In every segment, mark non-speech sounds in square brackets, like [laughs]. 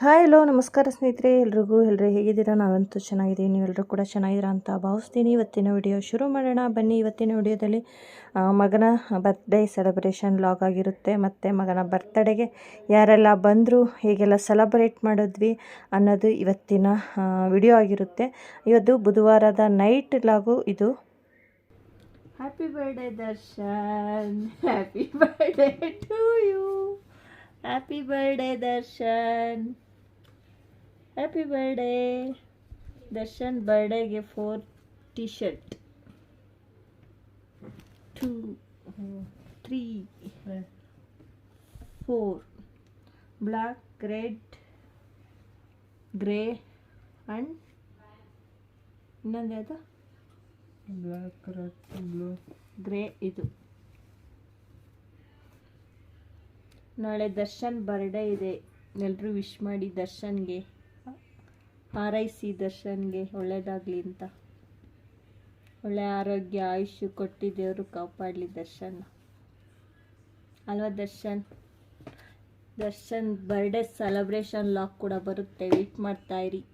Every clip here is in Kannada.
ಹಾಯ್, ಹಲೋ, ನಮಸ್ಕಾರ ಸ್ನೇಹಿತರೆ, ಎಲ್ರಿಗೂ ಎಲ್ಲರೂ ಹೇಗಿದ್ದೀರಾ? ನಾವಂತೂ ಚೆನ್ನಾಗಿದ್ದೀವಿ ನೀವೆಲ್ಲರೂ ಕೂಡ ಚೆನ್ನಾಗಿದ್ದೀರಾ ಅಂತ ಭಾವಿಸ್ತೀನಿ. ಇವತ್ತಿನ ವಿಡಿಯೋ ಶುರು ಮಾಡೋಣ. ಬನ್ನಿ, ಇವತ್ತಿನ ವಿಡಿಯೋದಲ್ಲಿ ಮಗನ ಬರ್ತ್ಡೇ ಸೆಲೆಬ್ರೇಷನ್ ಲಾಗ್ ಆಗಿರುತ್ತೆ. ಮತ್ತು ಮಗನ ಬರ್ತ್ಡೇಗೆ ಯಾರೆಲ್ಲ ಬಂದರು, ಹೇಗೆಲ್ಲ ಸೆಲೆಬ್ರೇಟ್ ಮಾಡಿದ್ವಿ ಅನ್ನೋದು ಇವತ್ತಿನ ವಿಡಿಯೋ ಆಗಿರುತ್ತೆ. ಇವತ್ತು ಬುಧವಾರದ ನೈಟ್ ಲಾಗು ಇದು. Happy birthday Darshan. Happy birthday to you happy birthday Darshan. Happy birthday Darshan ಬರ್ಡೇಗೆ four T shirt two three four black red grey and ಇನ್ನೊಂದು ಯಾವುದು? ಬ್ಲ್ಯಾಕ್ ರೆಡ್ ಬ್ಲೂ ಗ್ರೇ ಇದು. ನಾಳೆ ದರ್ಶನ್ ಬರ್ಡೇ ಇದೆ. ಎಲ್ಲರೂ ವಿಶ್ ಮಾಡಿ ದರ್ಶನ್ಗೆ. ಹಾರೈಸಿ ದರ್ಶನ್ಗೆ ಒಳ್ಳೇದಾಗಲಿ ಅಂತ. ಒಳ್ಳೆ ಆರೋಗ್ಯ ಆಯುಷ್ಯ ಕೊಟ್ಟು ದೇವರು ಕಾಪಾಡಲಿ ದರ್ಶನ್. ಅಲ್ವಾ Darshan? Darshan birthday celebration log ಕೂಡ ಬರುತ್ತೆ. ವೇಟ್ ಮಾಡ್ತಾ ಇರಿ.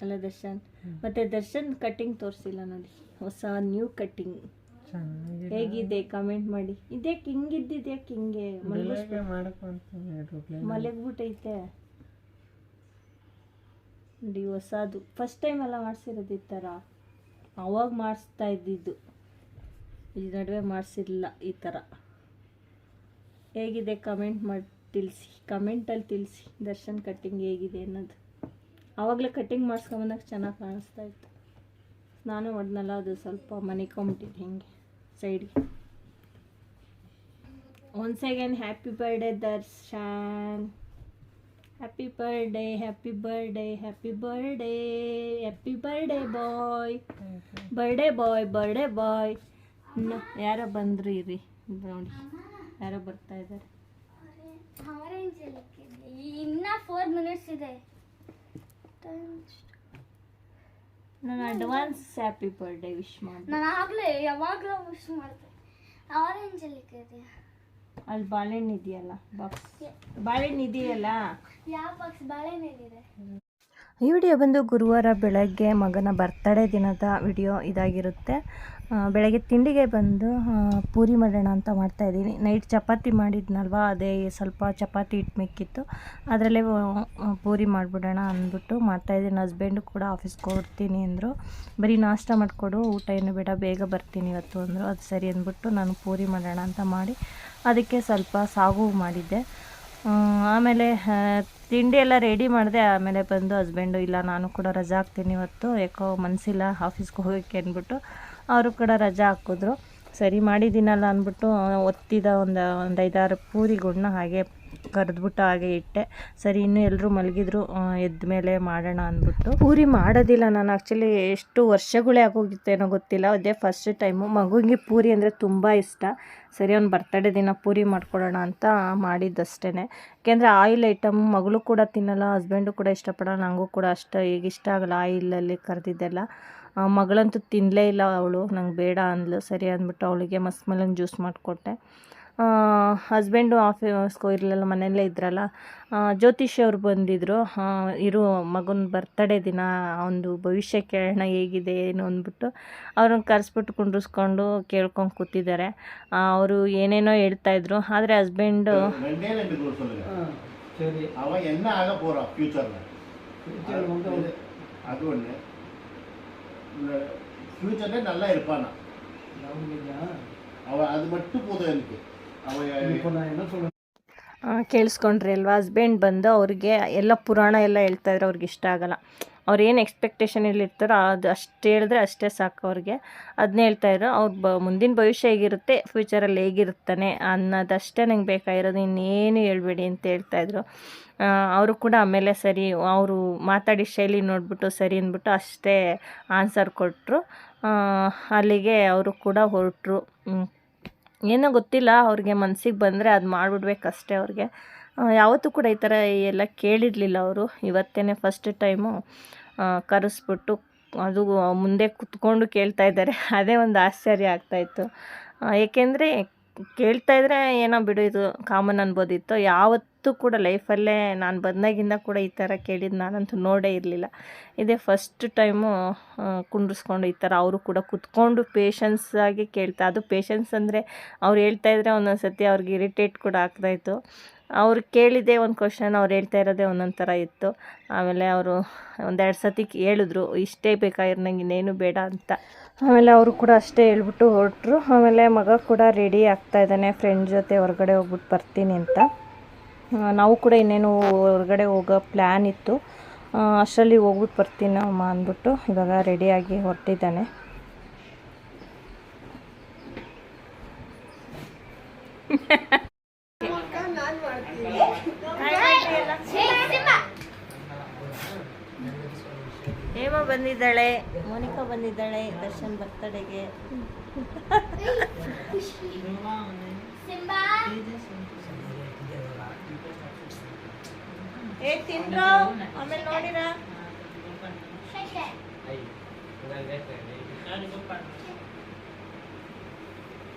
ಅಲ್ಲ ದರ್ಶನ್? ಮತ್ತೆ ದರ್ಶನ್ ಕಟ್ಟಿಂಗ್ ತೋರಿಸಿಲ್ಲ ನೋಡಿ. ಹೊಸ ನ್ಯೂ ಕಟ್ಟಿಂಗ್ ಹೇಗಿದೆ? ಕಮೆಂಟ್ ಮಾಡಿ. ಇದ್ಯಾಕೆ ಹಿಂಗಿದ್ದಿದ್ಯಾಕೆ ಹಿಂಗೆ? ಮಲಗ್ಬಿಟ್ಟೈತೆ. ನೋಡಿ, ಹೊಸದು. ಫಸ್ಟ್ ಟೈಮ್ ಎಲ್ಲ ಮಾಡಿಸಿರೋದು ಈ ಥರ ಅವಾಗ ಮಾಡಿಸ್ತಾ ಇದ್ದಿದ್ದು. ಈ ನಡುವೆ ಮಾಡಿಸಿರಲಿಲ್ಲ ಈ ಥರ ಹೇಗಿದೆ ಕಮೆಂಟ್ ಮಾಡಿ, ತಿಳಿಸಿ. ಕಮೆಂಟಲ್ಲಿ ತಿಳಿಸಿ. ದರ್ಶನ್ ಕಟ್ಟಿಂಗ್ ಹೇಗಿದೆ ಅನ್ನೋದು. ಆವಾಗಲೇ ಕಟ್ಟಿಂಗ್ ಮಾಡಿಸ್ಕೊಂಬಂದಾಗ ಚೆನ್ನಾಗಿ ಕಾಣಿಸ್ತಾ ಇತ್ತು. ನಾನು ಹೊಡೆದ್ನಲ್ಲ ಅದು ಸ್ವಲ್ಪ ಮನಿಕೊಂಬಿಟ್ಟಿದ್ದೆ ಹಿಂಗೆ ಸೈಡ್ಗೆ once again happy birthday Darshan. Happy birthday happy birthday happy birthday happy birthday boy birthday boy birthday boy ಯಾರೋ ಬಂದ್ರಿ ಇರಿ ನೋಡಿ ಯಾರೋ ಬರ್ತಾ ಇದ್ದಾರೆ. ಇನ್ನ ಫೋರ್ ಮಿನಿಟ್ಸ್ ಇದೆ. ನಾನು ಅಡ್ವಾನ್ಸ್ ಹ್ಯಾಪಿ ಬರ್ಡೇ ವಿಶ್ ಮಾಡಿ ನಾನು ಆಗ್ಲೇ ಯಾವಾಗಲೂ ವಿಶ್ ಮಾಡ್ತೀನಿ. ಆರೆಂಜ್ ಅಲ್ಲಿ ಅಲ್ಲಿ ಬಾಳೆಹಣ್ಣು ಇದೆಯಲ್ಲ ಬಾಕ್ಸ್ ಬಾಳೆಹಣ್ಣು ಇದೆಯಲ್ಲ? ಯಾವ ಬಾಕ್ಸ್ ಬಾಳೆಹಣ್ಣಿದೆ ಈ ವಿಡಿಯೋ ಬಂದು ಗುರುವಾರ ಬೆಳಗ್ಗೆ ಮಗನ ಬರ್ತಡೇ ದಿನದ ವಿಡಿಯೋ ಇದಾಗಿರುತ್ತೆ. ಬೆಳಗ್ಗೆ ತಿಂಡಿಗೆ ಬಂದು ಪೂರಿ ಮಾಡೋಣ ಅಂತ ಮಾಡ್ತಾಯಿದ್ದೀನಿ ನೈಟ್ ಚಪಾತಿ ಮಾಡಿದ್ನಲ್ವ ಅದೇ ಸ್ವಲ್ಪ ಚಪಾತಿ ಹಿಟ್ಟು ಮಿಕ್ಕಿತ್ತು. ಅದರಲ್ಲೇ ಪೂರಿ ಮಾಡಿಬಿಡೋಣ ಅಂದ್ಬಿಟ್ಟು ಮಾಡ್ತಾಯಿದ್ದೀನಿ ಹಸ್ಬೆಂಡು ಕೂಡ ಆಫೀಸ್ಗೆ ಹೋಗ್ತೀನಿ ಅಂದರು. ಬರೀ ನಾಷ್ಟ ಮಾಡಿಕೊಡು ಊಟ ಏನು ಬೇಡ ಬೇಗ ಬರ್ತೀನಿ ಇವತ್ತು ಅಂದರು. ಅದು ಸರಿ ಅಂದ್ಬಿಟ್ಟು ನಾನು ಪೂರಿ ಮಾಡೋಣ ಅಂತ ಮಾಡಿ ಅದಕ್ಕೆ ಸ್ವಲ್ಪ ಸಾಗು ಮಾಡಿದ್ದೆ. ಆಮೇಲೆ ತಿಂಡಿ ಎಲ್ಲ ರೆಡಿ ಮಾಡಿದೆ. ಆಮೇಲೆ ಬಂದು ಹಸ್ಬೆಂಡು ಇಲ್ಲ ನಾನು ಕೂಡ ರಜಾ ಹಾಕ್ತೀನಿ ಇವತ್ತು. ಯಾಕೋ ಮನಸ್ಸಿಲ್ಲ ಆಫೀಸ್ಗೆ ಹೋಗೋಕ್ಕೆ ಅಂದ್ಬಿಟ್ಟು ಅವರು ಕೂಡ ರಜಾ ಹಾಕಿದ್ರು. ಸರಿ, ಮಾಡಿದ್ದೀನಲ್ಲ ಅಂದ್ಬಿಟ್ಟು ಒತ್ತಿದ ಒಂದು ಒಂದು ಐದಾರು ಪೂರಿಗಳನ್ನ ಹಾಗೆ ಕರೆದ್ಬಿಟ್ಟು ಹಾಗೆ ಇಟ್ಟೆ. ಸರಿ, ಇನ್ನೂ ಎಲ್ಲರೂ ಮಲಗಿದ್ರು. ಎದ್ದ ಮೇಲೆ ಮಾಡೋಣ ಅಂದ್ಬಿಟ್ಟು. ಪೂರಿ ಮಾಡೋದಿಲ್ಲ ನಾನು. ಆ್ಯಕ್ಚುಲಿ ಎಷ್ಟು ವರ್ಷಗಳೇ ಆಗೋಗಿತ್ತೇನೋ ಗೊತ್ತಿಲ್ಲ. ಅದೇ ಫಸ್ಟ್ ಟೈಮು ಮಗುವಿಗೆ ಪೂರಿ ಅಂದರೆ ತುಂಬ ಇಷ್ಟ. ಸರಿ, ಅವ್ನು ಬರ್ತಡೇ ದಿನ ಪೂರಿ ಮಾಡ್ಕೊಡೋಣ ಅಂತ ಮಾಡಿದ್ದಷ್ಟೇ ಯಾಕೆಂದರೆ ಆಯಿಲ್ ಐಟಮ್ ಮಗಳು ಕೂಡ ತಿನ್ನಲ್ಲ ಹಸ್ಬೆಂಡು ಕೂಡ ಇಷ್ಟಪಡಲ್ಲ ನನಗೂ ಕೂಡ ಅಷ್ಟು. ಈಗ ಇಷ್ಟ ಆಗಲ್ಲ ಆಯಿಲಲ್ಲಿ ಕರೆದಿದ್ದೆಲ್ಲ. ಮಗಳಂತೂ ತಿನ್ನಲೇ ಇಲ್ಲ ಅವಳು. ನಂಗೆ ಬೇಡ ಅಂದ್ಲು. ಸರಿ ಅಂದ್ಬಿಟ್ಟು ಅವಳಿಗೆ ಮಸ್ಮಲನ್ ಜ್ಯೂಸ್ ಮಾಡಿಕೊಟ್ಟೆ. ಹಸ್ಬೆಂಡು ಆಫೀಸ್ಗೆ ಇರಲಿಲ್ಲ ಮನೆಯಲ್ಲೇ ಇದ್ರಲ್ಲ ಆ, ಜ್ಯೋತಿಷಿ ಅವ್ರು ಬಂದಿದ್ದರು ಆ, ಇರು ಮಗನ ಬರ್ತಡೇ ದಿನ ಒಂದು ಭವಿಷ್ಯ ಕೇಳೋಣ ಹೇಗಿದೆ ಏನು ಅಂದ್ಬಿಟ್ಟು ಅವ್ರನ್ನ ಕರೆಸ್ಬಿಟ್ಟು ಕುಂಡ್ರಿಸ್ಕೊಂಡು ಕೇಳ್ಕೊಂಡು ಕೂತಿದ್ದಾರೆ ಅವರು ಏನೇನೋ ಹೇಳ್ತಾಯಿದ್ರು ಆದರೆ ಹಸ್ಬೆಂಡು ரெண்டே ரெண்டு ரூல் சொல்லுங்க சரி அவன் என்ன ஆக போறான் ஃபியூச்சர்ல ஃபியூச்சர் வந்து அது ஒண்ணு ஃபியூச்சர்ல நல்லா இருப்பானா நம்பிக்கையா அவன் அது மட்டும் போதும் எனக்கு ಕೇಳಿಸ್ಕೊಂಡ್ರಿ ಅಲ್ವಾ? ಹಸ್ಬೆಂಡ್ ಬಂದು ಅವ್ರಿಗೆ ಎಲ್ಲ ಪುರಾಣ ಎಲ್ಲ ಹೇಳ್ತಾ ಇದ್ರೆ, ಅವ್ರಿಗೆ ಇಷ್ಟ ಆಗಲ್ಲ. ಅವ್ರು ಏನು ಎಕ್ಸ್ಪೆಕ್ಟೇಷನಲ್ಲಿ ಇರ್ತಾರೋ ಅದು ಅಷ್ಟು ಹೇಳಿದ್ರೆ ಅಷ್ಟೇ ಸಾಕು ಅವ್ರಿಗೆ. ಅದನ್ನ ಹೇಳ್ತಾ ಇದ್ರು, ಅವ್ರ ಬ, ಮುಂದಿನ ಭವಿಷ್ಯ ಹೇಗಿರುತ್ತೆ ಫ್ಯೂಚರಲ್ಲಿ ಹೇಗಿರುತ್ತಾನೆ ಅನ್ನೋದಷ್ಟೇ ನಂಗೆ ಬೇಕಾಗಿರೋದು, ಇನ್ನೇನು ಹೇಳ್ಬೇಡಿ ಅಂತ ಹೇಳ್ತಾ ಇದ್ರು. ಅವರು ಕೂಡ ಆಮೇಲೆ ಸರಿ, ಅವರು ಮಾತಾಡಿ ಶೈಲಿ ನೋಡಿಬಿಟ್ಟು ಸರಿ ಅಂದ್ಬಿಟ್ಟು ಅಷ್ಟೇ ಆನ್ಸರ್ ಕೊಟ್ಟರು ಅಲ್ಲಿಗೆ ಅವರು ಕೂಡ ಹೊರಟರು. ಏನೋ ಗೊತ್ತಿಲ್ಲ, ಅವ್ರಿಗೆ ಮನಸ್ಸಿಗೆ ಬಂದರೆ ಅದು ಮಾಡಿಬಿಡ್ಬೇಕಷ್ಟೇ ಅವ್ರಿಗೆ. ಯಾವತ್ತೂ ಕೂಡ ಈ ಥರ ಎಲ್ಲ ಕೇಳಿರಲಿಲ್ಲ ಅವರು. ಇವತ್ತೇ ಫಸ್ಟ್ ಟೈಮು ಕರೆಸ್ಬಿಟ್ಟು ಅದು ಮುಂದೆ ಕುತ್ಕೊಂಡು ಕೇಳ್ತಾ ಇದ್ದಾರೆ. ಅದೇ ಒಂದು ಆಶ್ಚರ್ಯ ಆಗ್ತಾಯಿತ್ತು ಏಕೆಂದರೆ ಕೇಳ್ತಾ ಇದ್ರೆ ಏನೋ ಬಿಡು, ಇದು ಕಾಮನ್ ಅನ್ಬೋದಿತ್ತು. ಯಾವತ್ತೂ ಕೂಡ ಲೈಫಲ್ಲೇ ನಾನು ಬಂದಾಗಿಂದ ಕೂಡ ಈ ಥರ ಕೇಳಿದ್ದು ನಾನಂತೂ ನೋಡೇ ಇರಲಿಲ್ಲ. ಇದೇ ಫಸ್ಟ್ ಟೈಮು ಕುಂಡ್ರಿಸ್ಕೊಂಡು ಈ ಥರ ಅವರು ಕೂಡ ಕುತ್ಕೊಂಡು ಪೇಷನ್ಸ್ ಆಗಿ ಕೇಳ್ತಾ, ಅದು ಪೇಷನ್ಸ್ ಅಂದರೆ ಅವ್ರು ಹೇಳ್ತಾ ಇದ್ರೆ ಒಂದೊಂದು ಸತಿ ಅವ್ರಿಗೆ ಇರಿಟೇಟ್ ಕೂಡ ಆಗ್ತಾಯಿತ್ತು ಅವ್ರು ಕೇಳಿದ್ದೆ ಒಂದು ಕ್ವಶನ್ ಅವ್ರು ಹೇಳ್ತಾ ಇರೋದೇ ಒಂದೊಂದು ಥರ ಇತ್ತು. ಆಮೇಲೆ ಅವರು ಒಂದೆರಡು ಸತಿ ಹೇಳಿದ್ರು ಇಷ್ಟೇ ಬೇಕಾಗಿರೋ ನಂಗೆ ಇನ್ನೇನು ಬೇಡ ಅಂತ. ಆಮೇಲೆ ಅವರು ಕೂಡ ಅಷ್ಟೇ ಹೇಳ್ಬಿಟ್ಟು ಹೊರಟ್ರು. ಆಮೇಲೆ ಮಗ ಕೂಡ ರೆಡಿ ಆಗ್ತಾ ಇದ್ದಾನೆ ಫ್ರೆಂಡ್ ಜೊತೆ ಹೊರಗಡೆ ಹೋಗ್ಬಿಟ್ಟು ಬರ್ತೀನಿ ಅಂತ. ನಾವು ಕೂಡ ಇನ್ನೇನು ಹೊರಗಡೆ ಹೋಗೋ ಪ್ಲ್ಯಾನ್ ಇತ್ತು. ಅಷ್ಟರಲ್ಲಿ ಹೋಗ್ಬಿಟ್ಟು ಬರ್ತೀನಿ ಅಮ್ಮ ಅಂದ್ಬಿಟ್ಟು ಇವಾಗ ರೆಡಿಯಾಗಿ ಹೊರಟಿದ್ದಾನೆ [laughs] ಹೇಮ ಬಂದಿದ್ದಾಳೆ ಮೋನಿಕಾ ಬಂದಿದ್ದಾಳೆ ದರ್ಶನ್ ಬರ್ತಡೆಗೆ. ಸಿಂಬಾ ಏ ತಿನ್ರೋ? ಆಮೇಲೆ ನೋಡಿರ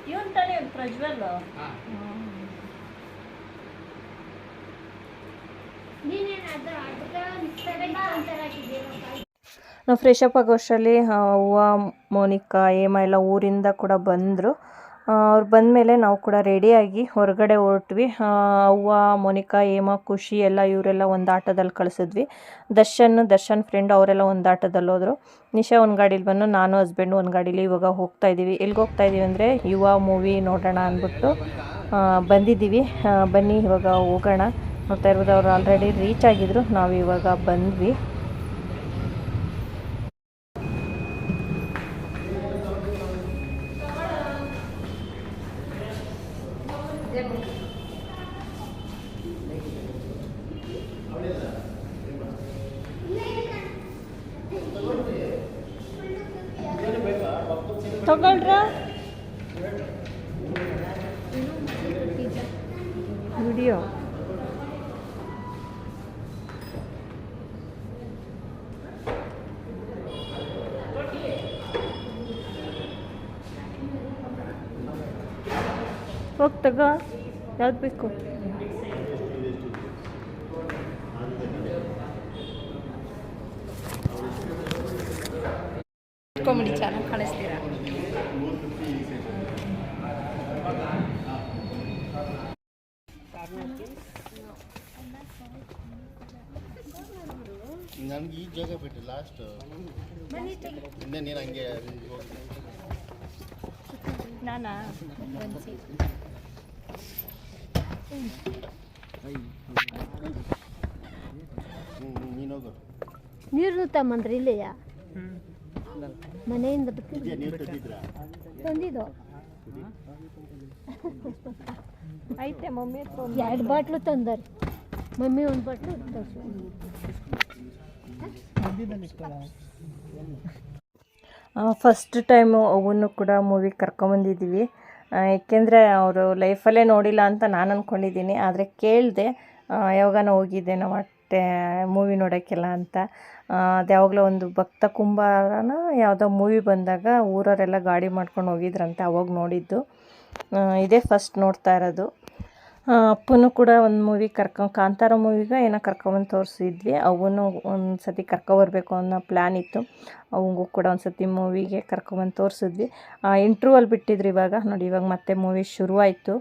ಇವನ್ ತಾನೇ ಪ್ರಜ್ವಲ್ ನೀನೇನಾದ್ರೂ ಅದಕ್ಕೆ ಮಿಕ್ಸರ್ ಒಂಥರ ನಾವು ಫ್ರೆಶ್ ಅಪ್ ಆಗೋಷ್ಟರಲ್ಲಿ ಹೂವು ಮೋನಿಕಾ, ಹೇಮ ಎಲ್ಲ ಊರಿಂದ ಕೂಡ ಬಂದರು. ಅವ್ರು ಬಂದಮೇಲೆ ನಾವು ಕೂಡ ರೆಡಿಯಾಗಿ ಹೊರಗಡೆ ಹೊರಟ್ವಿ. ಅವ್ವ, ಮೋನಿಕಾ, ಹೇಮ, ಖುಷಿ ಎಲ್ಲ ಇವರೆಲ್ಲ ಒಂದು ಆಟೋದಲ್ಲಿ ಕಳಿಸಿದ್ವಿ. ದರ್ಶನ್ ದರ್ಶನ್ ಫ್ರೆಂಡ್ ಅವರೆಲ್ಲ ಒಂದು ಆಟೋದಲ್ಲಿ ಹೋದರು. ನಿಶಾ ಒಂದು ಗಾಡೀಲಿ ಬಂದು, ನಾನು ಹಸ್ಬೆಂಡು ಒಂದು ಗಾಡೀಲಿ ಇವಾಗ ಹೋಗ್ತಾ ಇದ್ದೀವಿ ಎಲ್ಲಿಗೆ ಹೋಗ್ತಾ ಇದ್ದೀವಿ ಅಂದರೆ ಯುವ ಮೂವಿ ನೋಡೋಣ ಅಂದ್ಬಿಟ್ಟು ಬಂದಿದ್ದೀವಿ. ಬನ್ನಿ ಇವಾಗ ಹೋಗೋಣ. ನೋಡ್ತಾ ಇರ್ಬೋದು, ಅವ್ರು ಆಲ್ರೆಡಿ ರೀಚ್ ಆಗಿದ್ರು. ನಾವು ಇವಾಗ ಬಂದ್ವಿ. ವಿಡಿಯೋ ಹೋಗಿ ತಗೋ ಯಾವ್ದು ಬೇಕು ಕಾಮಿಡಿ ಚಾನಲ್ ಕಾಣಿಸ್ತೀರಾ ನನಗೆ ಈ ಜಾಗ ಬಿಟ್ಟು ಲಾಸ್ಟ್ ಹಿಂದೆ ನೀನು ಹಂಗೆ ಹೋಗಿ ನಾನಾ ಹ್ಞೂ ನೀನು ಹೋಗು ನೀರು ತಮ್ಮಂದ್ರೆ ಇಲ್ಲಯ್ಯ ಮನೆಯಿಂದ ತಂದಿದ್ದು? ಐತೆ ಮಮ್ಮಿ ಎರಡು ಬಾಟ್ಲು ತಂದರು. ಮಮ್ಮಿ ಒಂದು ಬಾಟ್ಲು ತರ್ಸು ಫಸ್ಟ್ ಟೈಮು ಅವನ್ನು ಕೂಡ ಮೂವಿಗೆ ಕರ್ಕೊಂಬಂದಿದ್ದೀವಿ ಏಕೆಂದರೆ ಅವರು ಲೈಫಲ್ಲೇ ನೋಡಿಲ್ಲ ಅಂತ ನಾನು ಅಂದ್ಕೊಂಡಿದ್ದೀನಿ ಆದರೆ ಕೇಳಿದೆ ಯಾವಾಗನ ಹೋಗಿದ್ದೆ ನಾವು ಅಟ್ಟೆ ಮೂವಿ ನೋಡೋಕ್ಕೆಲ್ಲ ಅಂತ. ಅದು ಯಾವಾಗಲೂ ಒಂದು ಭಕ್ತ ಕುಂಬಾರನ ಯಾವುದೋ ಮೂವಿ ಬಂದಾಗ ಊರವರೆಲ್ಲ ಗಾಡಿ ಮಾಡ್ಕೊಂಡು ಹೋಗಿದ್ರಂತೆ ಅವಾಗ ನೋಡಿದ್ದು. ಇದೇ ಫಸ್ಟ್ ನೋಡ್ತಾ ಇರೋದು. ಅಪ್ಪನೂ ಕೂಡ ಒಂದು ಮೂವಿ ಕರ್ಕೊ, ಕಾಂತಾರ ಮೂವಿಗೆ ಏನೋ ಕರ್ಕೊಂಬಂದು ತೋರಿಸಿದ್ವಿ. ಅವನು ಒಂದು ಸತಿ ಕರ್ಕೊಬರ್ಬೇಕು ಅನ್ನೋ ಪ್ಲ್ಯಾನ್ ಇತ್ತು. ಅವಂಗೂ ಕೂಡ ಒಂದು ಸತಿ ಮೂವಿಗೆ ಕರ್ಕೊಂಬಂದು ತೋರಿಸಿದ್ವಿ. ಇಂಟ್ರೂವಲ್ಲಿ ಬಿಟ್ಟಿದ್ರು ಇವಾಗ. ನೋಡಿ, ಇವಾಗ ಮತ್ತೆ ಮೂವಿ ಶುರುವಾಯಿತು.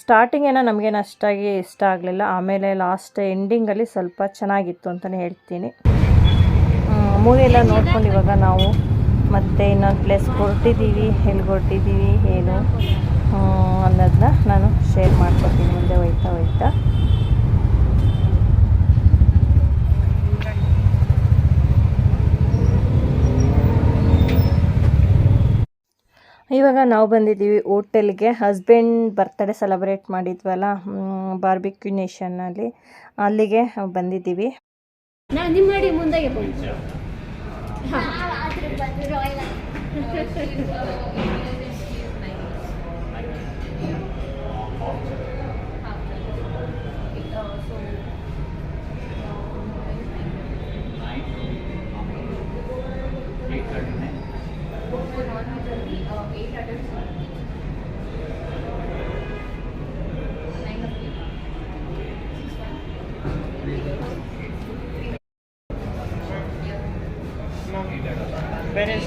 ಸ್ಟಾರ್ಟಿಂಗ್ ಏನೋ ನಮಗೇನು ಅಷ್ಟಾಗಿ ಇಷ್ಟ ಆಗಲಿಲ್ಲ. ಆಮೇಲೆ ಲಾಸ್ಟ್ ಎಂಡಿಂಗಲ್ಲಿ ಸ್ವಲ್ಪ ಚೆನ್ನಾಗಿತ್ತು ಅಂತಲೇ ಹೇಳ್ತೀನಿ. ಮೂವಿ ಎಲ್ಲ ನೋಡ್ಕೊಂಡು ಇವಾಗ ನಾವು ಮತ್ತೆ ಇನ್ನೊಂದು ಪ್ಲೇಸ್ ಹೊರಟಿದ್ದೀವಿ ಎಲ್ಲಿ ಹೊರಟಿದ್ದೀವಿ ಏನು? ಅನ್ನೋದನ್ನ ನಾನು ಶೇರ್ ಮಾಡ್ಕೊತೀನಿ ಮುಂದೆ ಹೋಯ್ತಾ ಹೋಯ್ತಾ. ಇವಾಗ ನಾವು ಬಂದಿದ್ದೀವಿ ಹೋಟೆಲ್ಗೆ. ಹಸ್ಬೆಂಡ್ ಬರ್ತ್ಡೇ ಸೆಲೆಬ್ರೇಟ್ ಮಾಡಿದ್ವಲ್ಲ ಬಾರ್ಬಿಕ್ಯೂ ನೇಷನ್ನಲ್ಲಿ ಅಲ್ಲಿಗೆ ಬಂದಿದ್ದೀವಿ. ಮುಂದೆ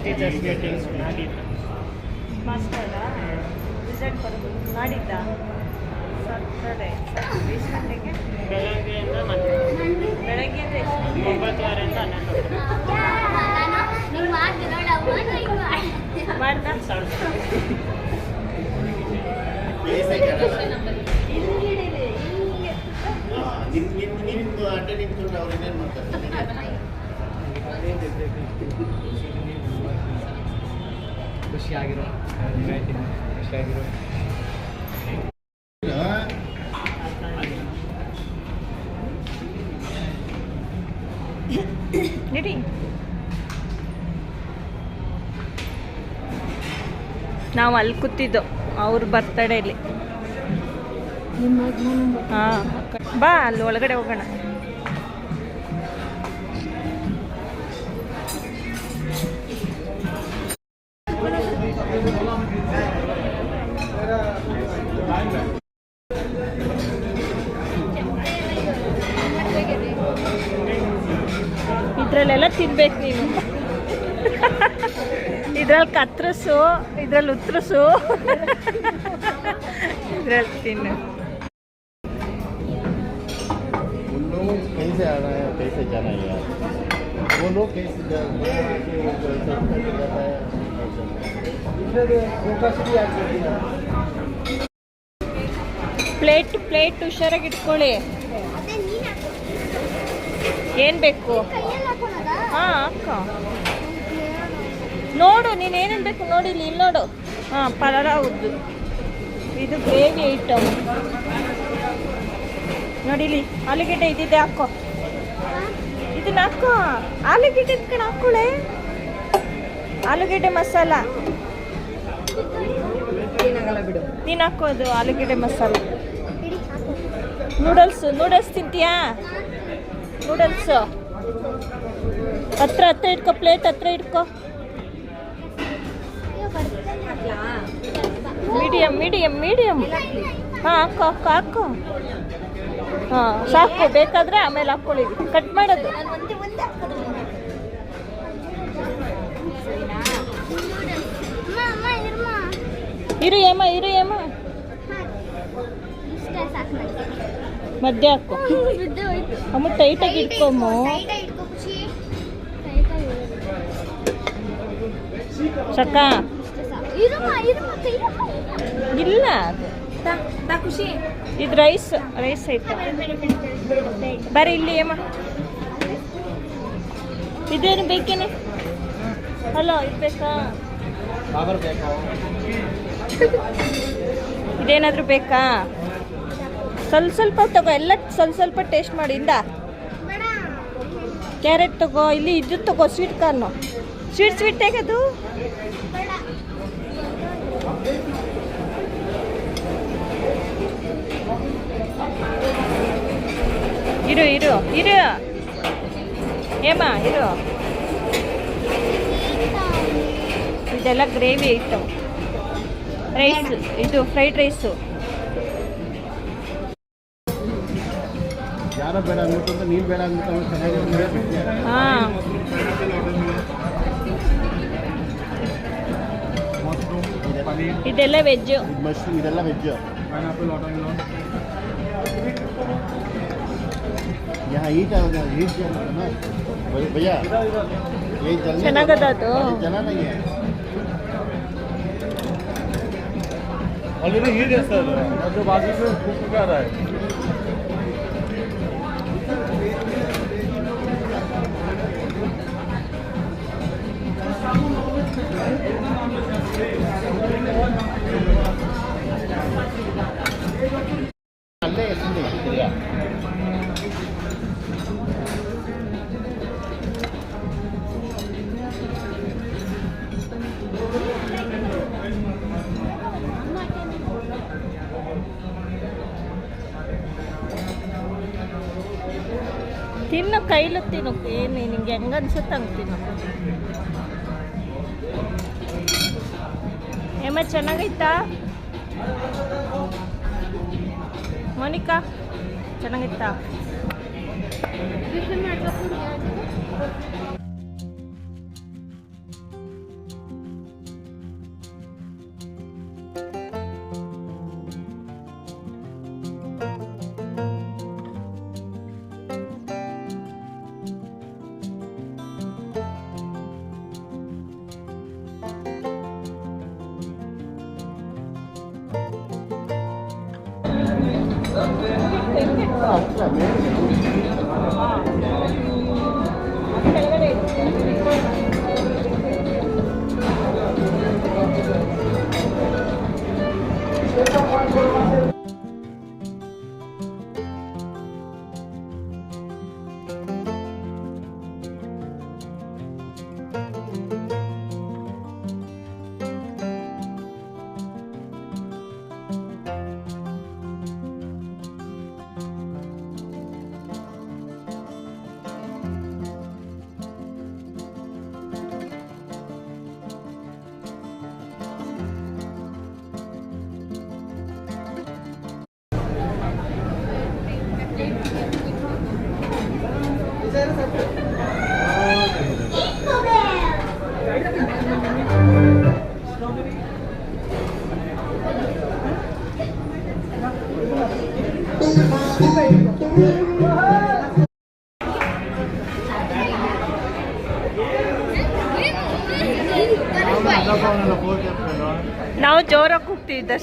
ಟೀಚರ್ಸ್ ಮೀಟಿಂಗ್ಸ್ ನಾಡಿದ್ದು ಮಾಸ್ಟರ್ ರಿಸಲ್ಟ್ ಬರೋದು. ನಾಡಿದ್ದ ಸಾಟರ್ಡೆ ಎಷ್ಟು ಗಂಟೆಗೆ? ಬೆಳಗ್ಗೆಯಿಂದ ಮತ್ತೆ ಬೆಳಗ್ಗೆ ಅಂದರೆ ಎಷ್ಟು ಗಂಟೆ? ಒಂಬತ್ತುವರೆಯಿಂದ ಹನ್ನೊಂದು. ಮಾಡ್ದೆ. ನಿಮ್ದು ಅಡ್ಡೆ ನಿಂತ್ಕೊಂಡು ಅವ್ರು ಇನ್ನೇನು ಮಾಡ್ತಾರೆ? [laughs] ಖುಷಿಯಾಗಿರೋ ಖುಷಿಯಾಗಿರೋ ನಾವು ಅಲ್ಲಿ ಕೂತಿದ್ದು ಅವ್ರ ಬರ್ತಡೇಲಿ ಹಾಂ. ಬಾ ಅಲ್ಲಿ ಒಳಗಡೆ ಹೋಗೋಣ. ಇದ್ರಲ್ಲಿ ಕತ್ರಸು ಇದ್ರಲ್ಲಿ ಉತ್ರಸು ಇದ್ರಲ್ಲಿ ತಿನ್ನು. ಪ್ಲೇಟ್ ಪ್ಲೇಟ್ ಹುಷಾರಾಗಿ ಇಟ್ಕೊಳ್ಳಿ. ಏನ್ ಬೇಕು? ಹಾ ಅಕ್ಕ ನೋಡು ನೀನು ಏನೇನು ಬೇಕು ನೋಡಿ ಇಲ್ಲಿ ನೋಡು. ಹಾಂ ಪಲಾರ ಉದ್ದು. ಇದು ಗ್ರೇವಿ ಐಟಮ್ ನೋಡಿ ಇಲ್ಲಿ ಆಲೂಗೆಡ್ಡೆ ಇದ್ದಿದ್ದೆ ಹಾಕೋ. ಇದನ್ನ ಹಾಕೋ. ಆಲೂಗೆಡ್ಡೆ ಇದ್ಕೊಂಡು ಹಾಕೊಳ್ಳೆ ಆಲೂಗೆಡ್ಡೆ ಮಸಾಲ. ನೀನು ಹಾಕೋದು ಆಲೂಗೆಡ್ಡೆ ಮಸಾಲ. ನೂಡಲ್ಸ್ ನೂಡಲ್ಸ್ ತಿಂತೀಯಾ? ನೂಡಲ್ಸ್. ಹತ್ರ ಹತ್ರ ಇಟ್ಕೋ ಪ್ಲೇಟ್ ಹತ್ರ ಇಟ್ಕೋ. ಮೀಡಿಯಮ್ ಮೀಡಿಯಮ್ ಮೀಡಿಯಮ್ ಹಾಂ, ಹಾಕು ಹಾಕು ಹಾಕು. ಹಾಂ, ಸಾಕು, ಬೇಕಾದರೆ ಆಮೇಲೆ ಹಾಕೊಳ್ಳಿ ಕಟ್ ಮಾಡೋದು. ಇರು ಏಮ ಇರು ಏಮ ಮಧ್ಯ ಹಾಕು. ಅಮ್ಮ ಟೈಟಾಗಿ ಇಟ್ಕೊಮ್ಮ ಸಕ್ಕ ಇಲ್ಲ. ತಾ ಖುಷಿ. ಇದು ರೈಸ್ ರೈಸ್ ಐತೆ. ಬರ್ರಿ ಇಲ್ಲಿ ಏಮ ಇದೇನು ಬೇಕೇನೆ? ಹಲೋ ಇದು ಬೇಕಾ? ಇದೇನಾದರೂ ಬೇಕಾ? ಸ್ವಲ್ಪ ಸ್ವಲ್ಪ ತಗೋ ಎಲ್ಲ ಸ್ವಲ್ಪ ಸ್ವಲ್ಪ ಟೇಸ್ಟ್ ಮಾಡಿ ಇಂದ. ಕ್ಯಾರೆಟ್ ತಗೋ ಇಲ್ಲಿ ಇದು ತಗೋ ಸ್ವೀಟ್ ಕಾರ್ನು ಸ್ವೀಟ್ ಸ್ವೀಟ್ ತೆಗೆದು ಇರು ಇರು ಇರು. ಏಮ ಇರು. ಇದೆಲ್ಲ ಗ್ರೇವಿ ಐಟಮ್ ರೈಸ್ ಇದು ಫ್ರೈಡ್ ರೈಸು ಹಾಂ. ಇದೆಲ್ಲ ವೆಜ್ಜು ಮಶ್ರೂಮ್ ಇದೆಲ್ಲ ವೆಜ್ यहाँ हीट आएगा हीट चल ना। भैया यही चल चना तो चना नहीं है। ऑलरेडी हीट है सर। जो बाजू से फूक रहा है। ತಿನ್ನು ಏನು ನಿಂಗೆ ಹೆಂಗೆ ಅನ್ಸುತ್ತೆ ಹಂಗೆ ತಿನ್ನು. ಏಮ ಚೆನ್ನಾಗೈತಾ? ಮೋನಿಕಾ ಚೆನ್ನಾಗೈತಾ? ಹತ್ರ ಮೇಲೆ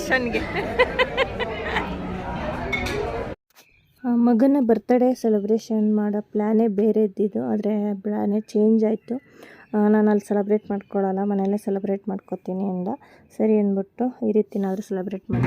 ದರ್ಶನ್ಗೆ ಮಗನ ಬರ್ತ್ಡೇ ಸೆಲೆಬ್ರೇಷನ್ ಮಾಡೋ ಪ್ಲ್ಯಾನೇ ಬೇರೆ ಇದ್ದಿದ್ದು ಆದರೆ ಪ್ಲ್ಯಾನೇ ಚೇಂಜ್ ಆಯಿತು. ನಾನು ಅಲ್ಲಿ ಸೆಲೆಬ್ರೇಟ್ ಮಾಡ್ಕೊಳ್ಳಲ್ಲ ಮನೆಯಲ್ಲೇ ಸೆಲೆಬ್ರೇಟ್ ಮಾಡ್ಕೊತೀನಿ ಅಂದ. ಸರಿ ಅಂದ್ಬಿಟ್ಟು ಈ ರೀತಿ ರೀತಿನಾದರೂ ಸೆಲೆಬ್ರೇಟ್ ಮಾಡಿ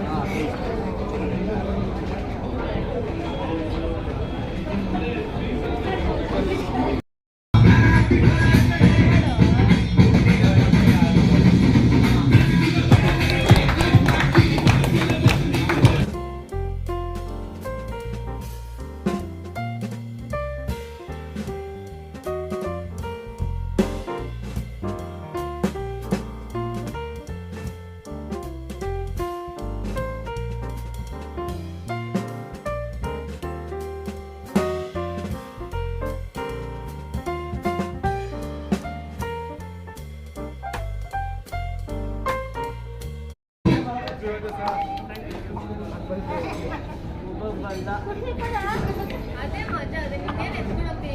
ಅದೇ ಮಜಾ ಅದೇ ನಿನ್ನೇನು ಎತ್ಕೊಳಕ್ಕೆ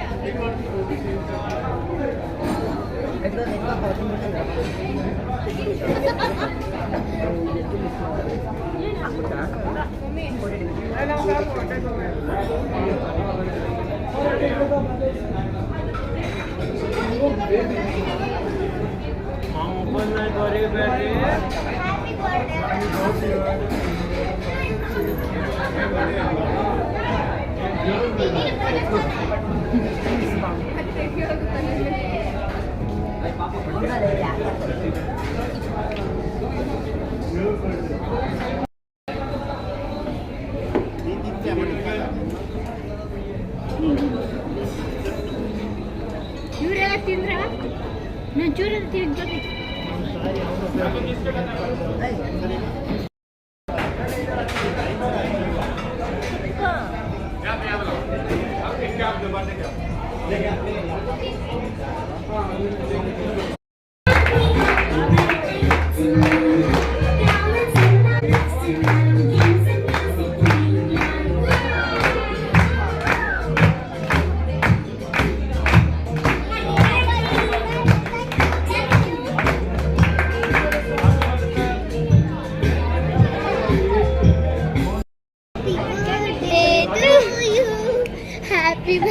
ಹ್ಯಾಪಿ ಇವರೆಲ್ಲ ತಿಂದ್ರ ನಾನು ಚೂರ ತಿಂತೀನಿ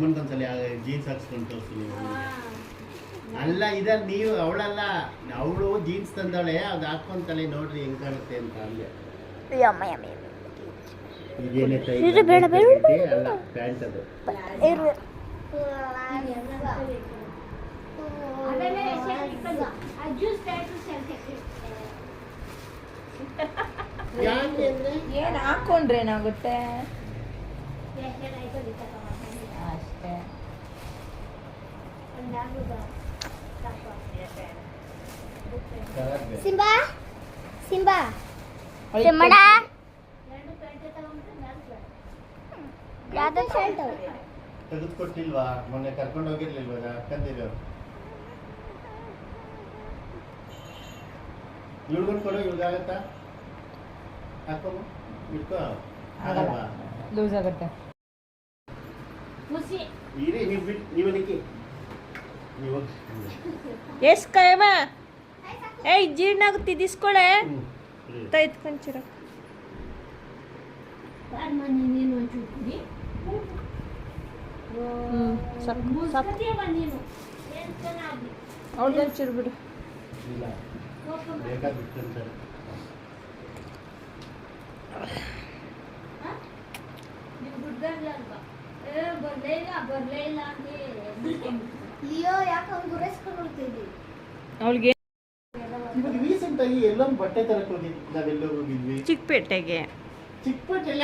ನಿಮ್ಮ ಅಮ್ಮನಿಗೊಂದ್ಸಲ ಜೀನ್ಸ್ ಹಾಕ್ಸ್ಕೊಂಡು ತೋರಿಸ್ತೀನಿ. ನೀವು ಅಲ್ಲ ಇದಲ್ಲಿ ನೀವು ಅವಳಲ್ಲ ಅವಳು ಜೀನ್ಸ್ ತಂದಾಳೆ ಅದು ಹಾಕೊಂತಾಳೆ ನೋಡ್ರಿ ಹೆಂಗ್ ಕಾಣುತ್ತೆ ಅಂತ ಅಂದೆ. ಇದೇನೇ ಹಾಕೊಂಡ್ರೇನಾಗುತ್ತೆ ಅಲ್ಲ ಪ್ಯಾಂಟ್ ಅದು. ಟೈಪ್ ಸೆಲ್ಫಿ ಯಾಕೆ ಅಂದ್ರೆ ಏನ್ ಹಾಕೊಂಡ್ರೆ ಏನಾಗುತ್ತೆ ಅಷ್ಟೇ colour ಬೇರೆ. ಸಿಂಬಾ ಸಿಂಬಾ ಅವಳಿಗೆ ಸಿಂಬಡ ಯಾವ್ದು ಶರ್ಟ್ ತೆಗೆದುಕೊಟ್ಟಿಲ್ವಾ ಮೊನ್ನೆ ಕರ್ಕೊಂಡು ಹೋಗಿರ್ಲಿಲ್ವಾ ಅಕ್ಕಂದಿರು ಇಳ್ಗೊಂಡು ಕೊಡೋ ಇಳ್ಗಾಗತ್ತಾ ಹಾಕೋಮ್ಮ ಇಟ್ಕೋ ಆಗಲ್ವಾ ಲೂಸ್ ಆಗುತ್ತೆ ಮುಸಿ ಇರಿ ನೀವು ಬಿಟ್ಟು ನೀವು ನಿಕ್ಕಿ ನೀವು. ಎಸ್ ಏಯ್ ಜೀರ್ಣ ಆಗುತ್ತೆ ಇದಿಸ್ಕೊಳೆ. ಎತ್ಕೊಂಚಿರ ಅವ್ಳದೊಂಚೂರು ಬಿಡು ಇಲ್ಲ ಬೇಕಾದ ಬಿಟ್ಟಂತಾರೆ ನೀವು ಗುಡ್ಡಲ್ಲ ಅಲ್ವಾ ಏ ಬರ್ಲೇ ಇಲ್ಲ ಬರ್ಲೇ ಇಲ್ಲ ಅಂತ ಲಿಯೋ ಯಾಕೆ ಅವ್ನು ಗುರಸ್ಕೊಂಡು ಅವಳಿಗೆ ಇವಾಗ ರೀಸೆಂಟ್ ಆಗಿ ಎಲ್ಲೊಂದು ಬಟ್ಟೆ ತರಕ್ ಹೋಗಿದ್ವಿ ನಾವೆಲ್ಲೋ ಹೋಗಿದ್ವಿ. ಚಿಕ್ಕಪೇಟೆಗೆ. ಚಿಕ್ಕಪೇಟೆಲ್ಲ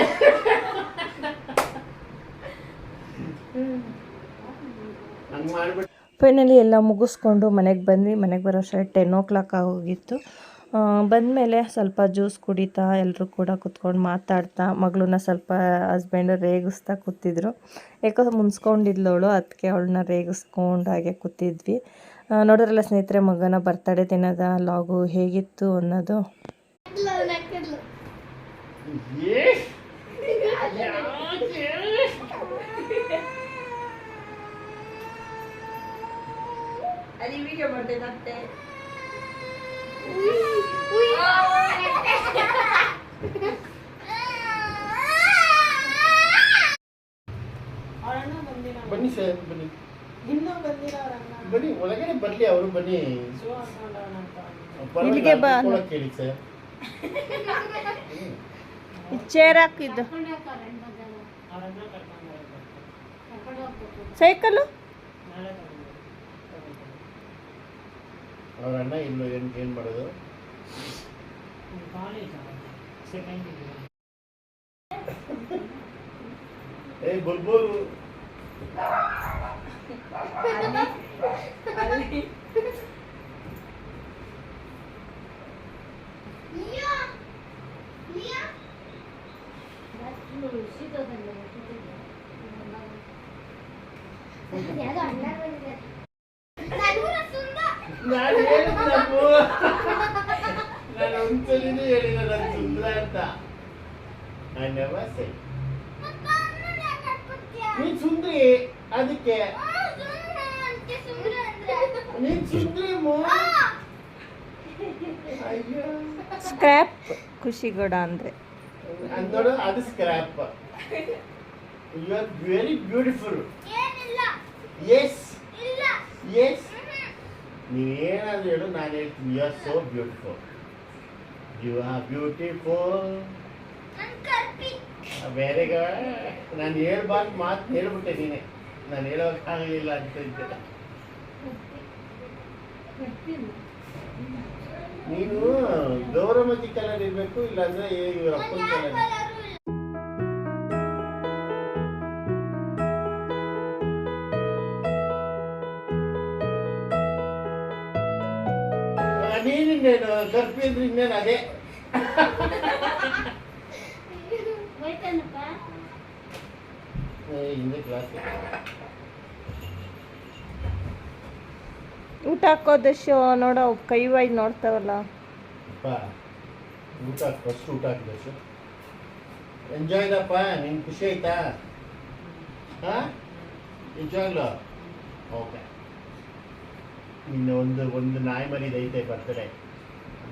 ಹಂಗ್ ಮಾಡ್ಬಿಟ್ಟು ಫೈನಲಿ ಎಲ್ಲ ಮುಗಿಸ್ಕೊಂಡು ಮನೆಗೆ ಬಂದ್ವಿ. ಮನೆಗೆ ಬರೋ ಅಷ್ಟೇ ಟೆನ್ ಓ ಕ್ಲಾಕ್ ಆಗೋಗಿತ್ತು ಬಂದಮೇಲೆ ಸ್ವಲ್ಪ ಜ್ಯೂಸ್ ಕುಡಿತಾ ಎಲ್ಲರೂ ಕೂಡ ಕುತ್ಕೊಂಡು ಮಾತಾಡ್ತಾ ಮಗಳನ್ನ ಸ್ವಲ್ಪ ಹಸ್ಬೆಂಡ್ ರೇಗಿಸ್ತಾ ಕೂತಿದ್ರು. ಯಾಕೋ ಮುನ್ಸ್ಕೊಂಡಿದ್ಲವಳು ಅದಕ್ಕೆ ಅವಳನ್ನ ರೇಗಿಸ್ಕೊಂಡು ಹಾಗೆ ಕೂತಿದ್ವಿ. ನೋಡಿದ್ರಲ್ಲ ಸ್ನೇಹಿತರೆ, ಮಗನ ಬರ್ತಡೇ ದಿನದ ಲಾಗು ಹೇಗಿತ್ತು ಅನ್ನೋದು? ಏ ಬನ್ನಿ ಸರ್ ಬನ್ನಿ. ಬನ್ನಿ ಒಳಗಡೆ ಬರ್ಲಿ ಅವರು ಬನ್ನಿ. ಇಲ್ಲಿಗೆ ಬಾ ಹೇಳಿ ಸರ್. ಚೇರ್ ಹಾಕಿದ್ದು. ಸೈಕಲ್ಲು ಅವ್ರ ಅಣ್ಣ ಇನ್ನು ಏನ್ ಏನ್ ಮಾಡೋದು ಏ ಬುಲ್ಬುಲ್ ಲಿಯೋ ಲಿಯೋ ಯಾವ್ದೋ ಅಣ್ಣ ಬಂದಿದೆ ನನಗೂ ಸುಂದ ನಾನು ಹೇಳಿದ್ನಪ್ಪು ನಾನು ಒಂದ್ಸಲಿನೂ ಹೇಳಿದ ನಾನು ಸುಂದರ ಅಂತ. I never say? ನೀನ್ ಸುಂದ್ರಿ ಅದಕ್ಕೆ. ಆ, ಸುಂದ್ರ ಅಂತೆ ಸುಂದ್ರ ಅಂದ್ರೆ. ನೀನ್ ಸುಂದ್ರಿ ಮೋ. ಆ, ಅಯ್ಯೋ ಸ್ಕ್ರ್ಯಾಪ್ ಖುಷಿಗೌಡ ಅಂದರೆ. ಅಂದೋಡು ಅದು scrap you are very beautiful yes ಇಲ್ಲ. ಎಸ್ ನೀನೇನಾದ್ರೂ ಹೇಳು ನಾನು ಹೇಳ್ತೀನಿ. You are so beautiful you are beautiful ಬೇರೆ ನಾನು ಹೇಳ್ಬಾರ್ದು ಮಾತು ಹೇಳ್ಬಿಟ್ಟೆ ನೀನೆ. ನಾನು ಹೇಳೋಕ್ಕಾಗಲಿಲ್ಲ ಅಂತ ಇದ್ದೆ ನೀನು ಗೌರಮತಿ ಕಲರ್ ಇರಬೇಕು ಇಲ್ಲಾಂದ್ರೆ ಇವ್ರ ಅಪ್ಪನ ಕಲರ್ ನೀನಿನ್ನೇನು ಕರ್ಪಿ ಅಂದ್ರೆ ಇನ್ನೇನು ಅದೇ? ಏ, ಹಿಂದೆ ಕ್ಲಾಸ್ ಊಟ ಹಾಕೋದು ಶೋ ನೋಡೋ ಕೈ ವೈ ನೋಡ್ತಾವಲ್ಲ. ಅಪ್ಪ ಊಟ ಫಸ್ಟ್ ಊಟ ಹಾಕಿದೆ ಎಂಜಾಯ್ ಇದಪ್ಪ ನಿನ್ ಖುಷಿ ಆಯ್ತಾ? ಹಾ? ನಿಜವಾಗ್ಲು ಓಕೆ ಇನ್ನು ಒಂದು ಒಂದು ನಾಯಿ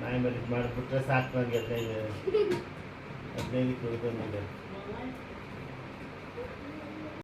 ಮರಿದು ಐತೆ ಬರ್ತಡೆ ನಾಯಿ ಮರಿದು ಮಾಡಿಬಿಟ್ರೆ ಸಾಕು ನನಗೆ ಹದಿನೈದು ಹದಿನೈದು ಕುಡಿದು